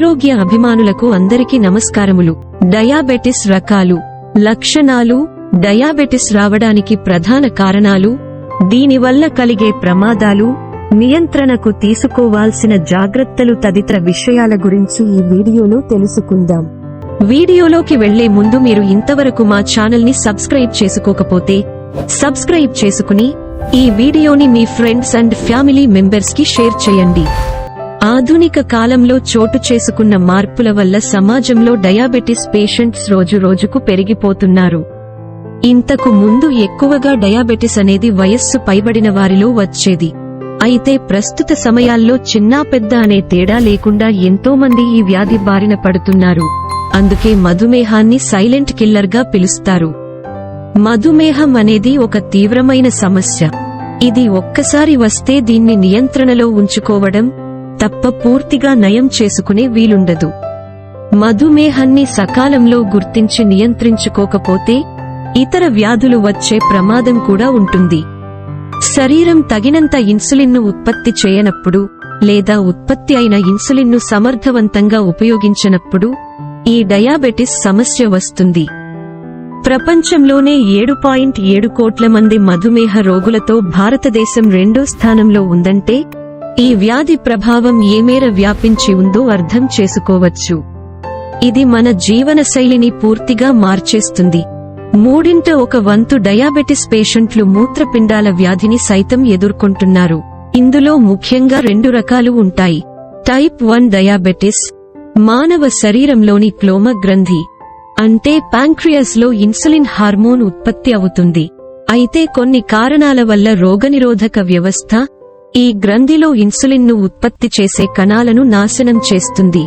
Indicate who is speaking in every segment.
Speaker 1: ఆరోగ్య అభిమానులకు అందరికీ నమస్కారములు. డయాబెటిస్ రకాలు. లక్షణాలు. డయాబెటిస్ రావడానికి ప్రధాన కారణాలు. దీనివల్ల కలిగే ప్రమాదాలు. నియంత్రణకు తీసుకోవాల్సిన జాగ్రత్తలు తదితర విషయాల గురించి ఈ వీడియోలో తెలుసుకుందాం. వీడియోలోకి వెళ్ళే ముందు మీరు ఇంతవరకు మా ఛానల్ని సబ్స్క్రైబ్ చేసుకోకపోతే సబ్స్క్రైబ్ చేసుకుని ఈ వీడియోని మీ ఫ్రెండ్స్ అండ్ ఫ్యామిలీ మెంబర్స్కి షేర్ చేయండి. ఆధునిక కాలంలో చోటు చేసుకున్న మార్పుల వల్ల సమాజంలో డయాబెటిస్ పేషెంట్స్ రోజు రోజుకు పెరిగిపోతున్నారు. ఇంతకు ముందు ఎక్కువగా డయాబెటిస్ అనేది వయస్సు పైబడిన వారిలో వచ్చేది. అయితే ప్రస్తుత సమయాల్లో చిన్నా పెద్ద అనే తేడా లేకుండా ఎంతో మంది ఈ వ్యాధి బారిన పడుతున్నారు. అందుకే మధుమేహాన్ని సైలెంట్ కిల్లర్గా పిలుస్తారు. మధుమేహం అనేది ఒక తీవ్రమైన సమస్య. ఇది ఒక్కసారి వస్తే దీన్ని నియంత్రణలో ఉంచుకోవడం తప్ప పూర్తిగా నయం చేసుకునే వీలుండదు. మధుమేహాన్ని సకాలంలో గుర్తించి నియంత్రించుకోకపోతే ఇతర వ్యాధులు వచ్చే ప్రమాదం కూడా ఉంటుంది. శరీరం తగినంత ఇన్సులిన్ను ఉత్పత్తి చేయనప్పుడు లేదా ఉత్పత్తి అయిన ఇన్సులిన్ను సమర్థవంతంగా ఉపయోగించనప్పుడు ఈ డయాబెటిస్ సమస్య వస్తుంది. ప్రపంచంలోనే ఏడు పాయింట్ ఏడు కోట్ల మంది మధుమేహ రోగులతో భారతదేశం రెండో స్థానంలో ఉందంటే ఈ వ్యాధి ప్రభావం ఏమేర వ్యాపించి ఉందో అర్థం చేసుకోవచ్చు. ఇది మన జీవనశైలిని పూర్తిగా మార్చేస్తుంది. మూడింట ఒక వంతు డయాబెటిస్ పేషెంట్లు మూత్రపిండాల వ్యాధిని సైతం ఎదుర్కొంటున్నారు. ఇందులో ముఖ్యంగా రెండు రకాలు ఉంటాయి. టైప్ వన్ డయాబెటిస్ మానవ శరీరంలోని క్లోమ గ్రంథి అంటే పాంక్రియాస్లో ఇన్సులిన్ హార్మోన్ ఉత్పత్తి అవుతుంది. అయితే కొన్ని కారణాల వల్ల రోగనిరోధక వ్యవస్థ ఈ గ్రంథిలో ఇన్సులిన్ను ఉత్పత్తి చేసే కణాలను నాశనం చేస్తుంది.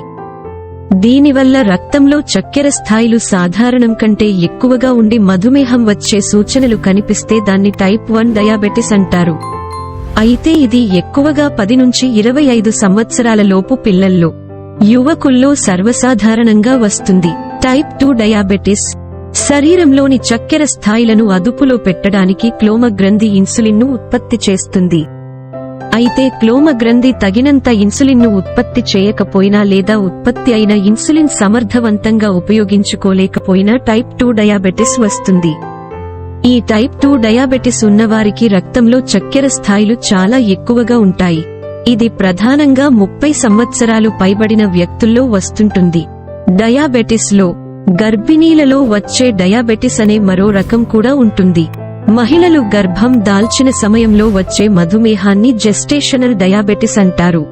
Speaker 1: దీనివల్ల రక్తంలో చక్కెర స్థాయిలు సాధారణం కంటే ఎక్కువగా ఉండి మధుమేహం వచ్చే సూచనలు కనిపిస్తే దాన్ని టైప్ వన్ డయాబెటిస్ అంటారు. అయితే ఇది ఎక్కువగా పది నుంచి ఇరవై ఐదు సంవత్సరాల లోపు పిల్లల్లో యువకుల్లో సర్వసాధారణంగా వస్తుంది. టైప్ టూ డయాబెటిస్ శరీరంలోని చక్కెర స్థాయిలను అదుపులో పెట్టడానికి క్లోమ గ్రంథి ఇన్సులిన్ను ఉత్పత్తి చేస్తుంది. అయితే క్లోమ గ్రంథి తగినంత ఇన్సులిన్ను ఉత్పత్తి చేయకపోయినా లేదా ఉత్పత్తి అయిన ఇన్సులిన్ సమర్థవంతంగా ఉపయోగించుకోలేకపోయినా టైప్ టూ డయాబెటిస్ వస్తుంది. ఈ టైప్ టూ డయాబెటిస్ ఉన్నవారికి రక్తంలో చక్కెర స్థాయిలు చాలా ఎక్కువగా ఉంటాయి. ఇది ప్రధానంగా ముప్పై సంవత్సరాలు పైబడిన వ్యక్తుల్లో వస్తుంటుంది. డయాబెటిస్లో గర్భిణీలలో వచ్చే డయాబెటిస్ అనే మరో రకం కూడా ఉంటుంది. మహిళలు గర్భం దాల్చిన సమయంలో వచ్చే మధుమేహాన్ని జెస్టేషనల్ డయాబెటిస్ అంటారు.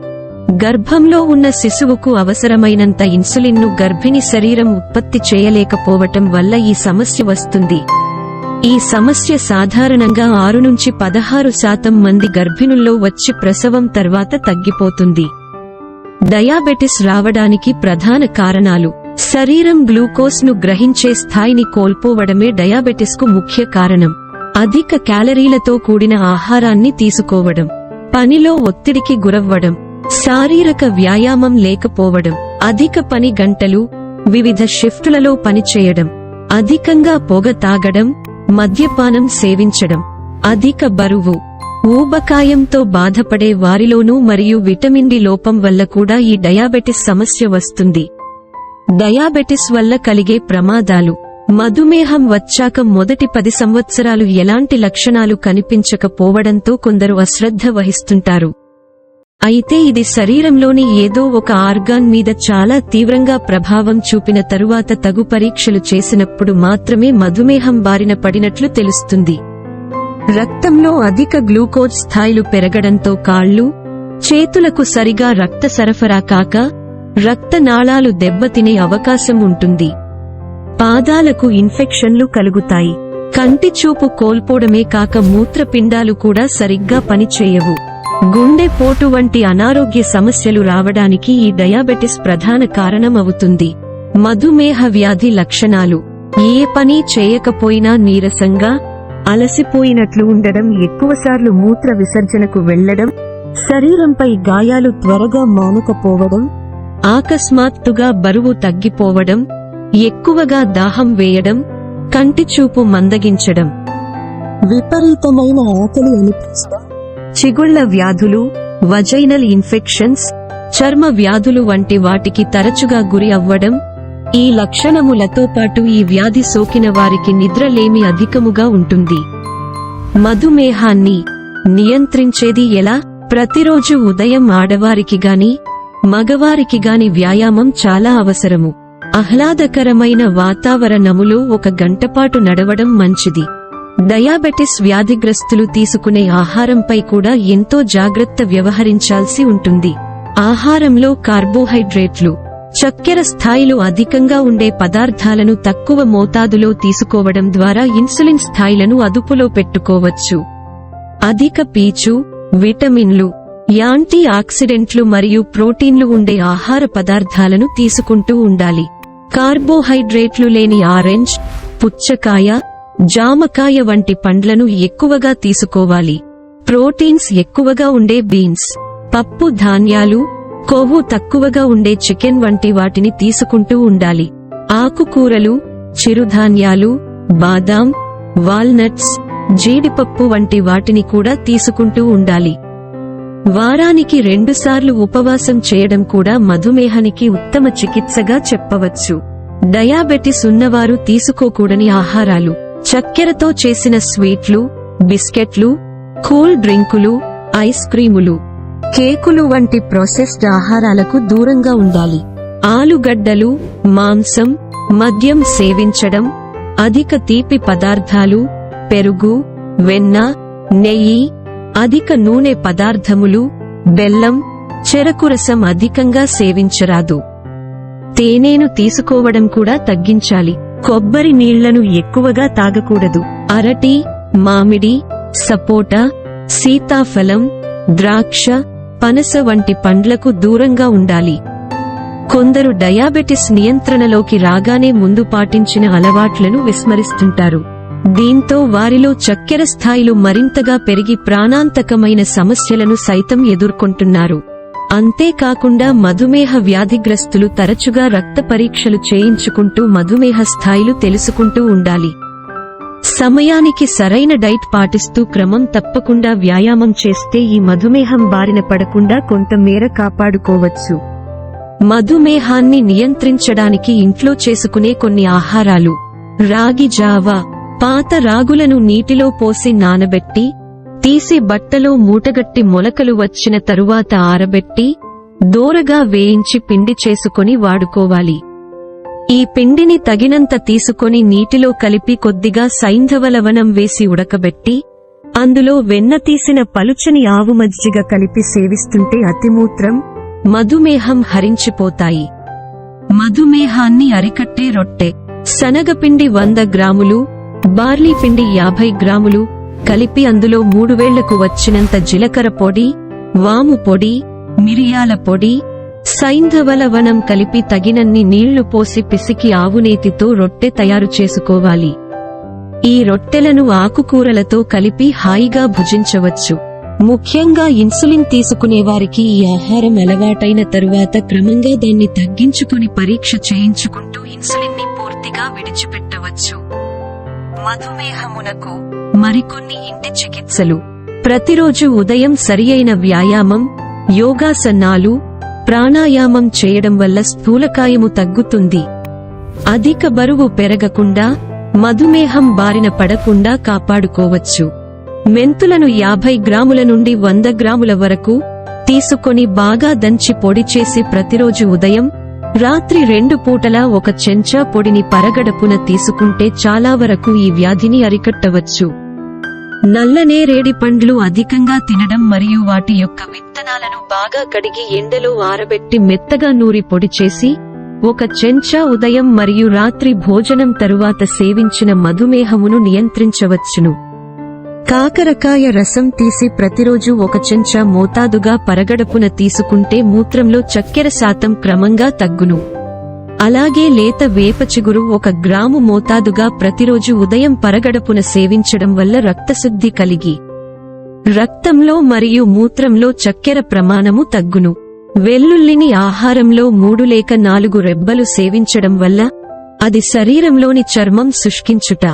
Speaker 1: గర్భంలో ఉన్న శిశువుకు అవసరమైనంత ఇన్సులిన్ను గర్భిణి శరీరం ఉత్పత్తి చేయలేకపోవటం వల్ల ఈ సమస్య వస్తుంది. ఈ సమస్య సాధారణంగా ఆరు నుంచి పదహారు శాతం మంది గర్భిణుల్లో వచ్చి ప్రసవం తర్వాత తగ్గిపోతుంది. డయాబెటిస్ రావడానికి ప్రధాన కారణాలు. శరీరం గ్లూకోస్ను గ్రహించే స్థాయిని కోల్పోవడమే డయాబెటిస్కు ముఖ్య కారణం. అధిక క్యాలరీలతో కూడిన ఆహారాన్ని తీసుకోవడం పనిలో ఒత్తిడికి గురవ్వడం శారీరక వ్యాయామం లేకపోవడం అధిక పని గంటలు వివిధ షిఫ్టులలో పనిచేయడం అధికంగా పొగ తాగడం మద్యపానం సేవించడం అధిక బరువు ఊబకాయంతో బాధపడే వారిలోనూ మరియు విటమిన్ డి లోపం వల్ల కూడా ఈ డయాబెటిస్ సమస్య వస్తుంది. డయాబెటిస్ వల్ల కలిగే ప్రమాదాలు మధుమేహం వచ్చాక మొదటి పది సంవత్సరాలు ఎలాంటి లక్షణాలు కనిపించకపోవడంతో కొందరు అశ్రద్ధ వహిస్తుంటారు. అయితే ఇది శరీరంలోని ఏదో ఒక ఆర్గాన్ మీద చాలా తీవ్రంగా ప్రభావం చూపిన తరువాత తగు పరీక్షలు చేసినప్పుడు మాత్రమే మధుమేహం బారిన పడినట్లు తెలుస్తుంది. రక్తంలో అధిక గ్లూకోజ్ స్థాయిలు పెరగడంతో కాళ్ళు చేతులకు సరిగా రక్త సరఫరా కాక రక్తనాళాలు దెబ్బతినే అవకాశం ఉంటుంది. పాదాలకు ఇన్ఫెక్షన్లు కలుగుతాయి. కంటి చూపు కోల్పోవడమే కాక మూత్రపిండాలు కూడా సరిగ్గా పనిచేయవు. గుండె పోటు వంటి అనారోగ్య సమస్యలు రావడానికి ఈ డయాబెటిస్ ప్రధాన కారణం అవుతుంది మధుమేహ వ్యాధి లక్షణాలు. ఏ పని చేయకపోయినా నీరసంగా అలసిపోయినట్లు ఉండడం ఎక్కువసార్లు మూత్ర విసర్జనకు వెళ్ళడం శరీరంపై గాయాలు త్వరగా మానకపోవడం ఆకస్మాత్తుగా బరువు తగ్గిపోవడం ఎక్కువగా దాహం వేయడం కంటి చూపు మందగించడం. విపరీతమైన ఆకలి అనిపించడం చిగుళ్ళ వ్యాధులు వజైనల్ ఇన్ఫెక్షన్స్ చర్మ వ్యాధులు వంటి వాటికి తరచుగా గురి అవ్వడం ఈ లక్షణములతో పాటు ఈ వ్యాధి సోకిన వారికి నిద్రలేమి అధికముగా ఉంటుంది. మధుమేహాన్ని నియంత్రించేది ఎలా? ప్రతిరోజు ఉదయం ఆడవారికి గాని మగవారికి గాని వ్యాయామం చాలా అవసరము. ఆహ్లాదకరమైన వాతావరణములో ఒక గంటపాటు నడవడం మంచిది. డయాబెటిస్ వ్యాధిగ్రస్తులు తీసుకునే ఆహారంపై కూడా ఎంతో జాగ్రత్త వ్యవహరించాల్సి ఉంటుంది. ఆహారంలో కార్బోహైడ్రేట్లు చక్కెర స్థాయిలు అధికంగా ఉండే పదార్థాలను తక్కువ మోతాదులో తీసుకోవడం ద్వారా ఇన్సులిన్ స్థాయిలను అదుపులో పెట్టుకోవచ్చు. అధిక పీచు విటమిన్లు యాంటీ ఆక్సిడెంట్లు మరియు ప్రోటీన్లు ఉండే ఆహార పదార్థాలను తీసుకుంటూ ఉండాలి. కార్బోహైడ్రేట్లు లేని ఆరెంజ్ పుచ్చకాయ జామకాయ వంటి పండ్లను ఎక్కువగా తీసుకోవాలి. ప్రోటీన్స్ ఎక్కువగా ఉండే బీన్స్ పప్పు ధాన్యాలు కొవ్వు తక్కువగా ఉండే చికెన్ వంటి వాటిని తీసుకుంటూ ఉండాలి. ఆకుకూరలు చిరుధాన్యాలు బాదాం వాల్నట్స్ జీడిపప్పు వంటి వాటిని కూడా తీసుకుంటూ ఉండాలి. వారానికి రెండుసార్లు ఉపవాసం చేయడం కూడా మధుమేహానికి ఉత్తమ చికిత్సగా చెప్పవచ్చు. డయాబెటిస్ ఉన్నవారు తీసుకోకూడని ఆహారాలు చక్కెరతో చేసిన స్వీట్లు బిస్కెట్లు కూల్ డ్రింకులు ఐస్ క్రీములు కేకులు వంటి ప్రాసెస్డ్ ఆహారాలకు దూరంగా ఉండాలి. ఆలుగడ్డలు మాంసం మద్యం సేవించడం అధిక తీపి పదార్థాలు పెరుగు వెన్న నెయ్యి అధిక నూనె పదార్థములు బెల్లం చెరకు రసం అధికంగా సేవించరాదు. తేనెను తీసుకోవడం కూడా తగ్గించాలి. కొబ్బరి నీళ్ళను ఎక్కువగా తాగకూడదు. అరటి మామిడి సపోటా సీతాఫలం ద్రాక్ష పనస వంటి పండ్లకు దూరంగా ఉండాలి. కొందరు డయాబెటిస్ నియంత్రణలోకి రాగానే ముందు పాటించిన అలవాట్లను విస్మరిస్తుంటారు. దీంతో వారిలో చక్కెర స్థాయిలు మరింతగా పెరిగి ప్రాణాంతకమైన సమస్యలను సైతం ఎదుర్కొంటున్నారు. అంతేకాకుండా మధుమేహ వ్యాధిగ్రస్తులు తరచుగా రక్త పరీక్షలు చేయించుకుంటూ మధుమేహ స్థాయిలు తెలుసుకుంటూ ఉండాలి. సమయానికి సరైన డైట్ పాటిస్తూ క్రమం తప్పకుండా వ్యాయామం చేస్తే ఈ మధుమేహం బారిన పడకుండా కొంతమేర కాపాడుకోవచ్చు. మధుమేహాన్ని నియంత్రించడానికి ఇంట్లో చేసుకునే కొన్ని ఆహారాలు. రాగి జావా పాత రాగులను నీటిలో పోసి నానబెట్టి తీసి బట్టలో మూటగట్టి మొలకలు వచ్చిన తరువాత ఆరబెట్టి దోరగా వేయించి పిండి చేసుకొని వాడుకోవాలి. ఈ పిండిని తగినంత తీసుకొని నీటిలో కలిపి కొద్దిగా సైంధవ లవణం వేసి ఉడకబెట్టి అందులో వెన్న తీసిన పలుచని ఆవు మజ్జిగ కలిపి సేవిస్తుంటే అతిమూత్రం మధుమేహం హరించిపోతాయి. మధుమేహాన్ని అరికట్టే రొట్టె. శనగపిండి వంద గ్రాములు బార్లీ పిండి యాభై గ్రాములు కలిపి అందులో మూడు వేళ్ళకు వచ్చినంత జీలకర్ర పొడి వాము పొడి మిరియాల పొడి సైంధవలవనం కలిపి తగినన్ని నీళ్ళు పోసి పిసికి ఆవునేతితో రొట్టె తయారు చేసుకోవాలి. ఈ రొట్టెలను ఆకుకూరలతో కలిపి హాయిగా భుజించవచ్చు. ముఖ్యంగా ఇన్సులిన్ తీసుకునేవారికి ఈ ఆహారం అలవాటైన తరువాత క్రమంగా దాన్ని తగ్గించుకుని పరీక్ష చేయించుకుంటూ ఇన్సులిన్ని పూర్తిగా విడిచిపెట్టవచ్చు. మధుమేహమునకు మరికొన్ని ఇంటి చికిత్సలు. ప్రతిరోజు ఉదయం సరియైన వ్యాయామం యోగాసనాలు ప్రాణాయామం చేయడం వల్ల స్థూలకాయము తగ్గుతుంది. అధిక బరువు పెరగకుండా మధుమేహం బారిన పడకుండా కాపాడుకోవచ్చు. మెంతులను యాభై గ్రాముల నుండి వంద గ్రాముల వరకు తీసుకొని బాగా దంచి పొడి చేసి ప్రతిరోజు ఉదయం రాత్రి రెండు పూటలా ఒక చెంచా పొడిని పరగడపున తీసుకుంటే చాలా వరకు ఈ వ్యాధిని అరికట్టవచ్చు. నల్లనేరేడి పండ్లు అధికంగా తినడం మరియు వాటి యొక్క విత్తనాలను బాగా కడిగి ఎండలో ఆరబెట్టి మెత్తగా నూరి పొడి చేసి ఒక చెంచా ఉదయం మరియు రాత్రి భోజనం తరువాత సేవించిన మధుమేహమును నియంత్రించవచ్చును. కాకరకాయ రసం తీసి ప్రతిరోజు ఒక చెంచా మోతాదుగా పరగడపున తీసుకుంటే మూత్రంలో చక్కెర శాతం క్రమంగా తగ్గును. అలాగే లేత వేప చిగురు ఒక గ్రాము మోతాదుగా ప్రతిరోజు ఉదయం పరగడపున సేవించడం వల్ల రక్తశుద్ధి కలిగి రక్తంలో మరియు మూత్రంలో చక్కెర ప్రమాణము తగ్గును. వెల్లుల్లిని ఆహారంలో మూడు లేక నాలుగు రెబ్బలు సేవించడం వల్ల అది శరీరంలోని చర్మం శుష్కించుట.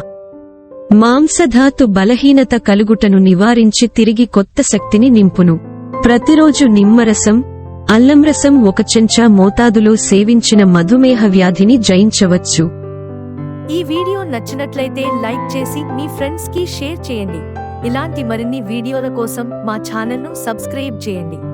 Speaker 1: మాంసధాతు బలహీనత కలుగుటను నివారించి తిరిగి కొత్త శక్తిని నింపును. ప్రతిరోజు నిమ్మరసం అల్లం రసం ఒక చెంచా మోతాదులో సేవించిన మధుమేహ వ్యాధిని జయించవచ్చు.
Speaker 2: ఈ వీడియో నచ్చినట్లయితే లైక్ చేసి మీ ఫ్రెండ్స్కి షేర్ చేయండి. ఇలాంటి మరిన్ని వీడియోల కోసం మా ఛానల్ను సబ్స్క్రైబ్ చేయండి.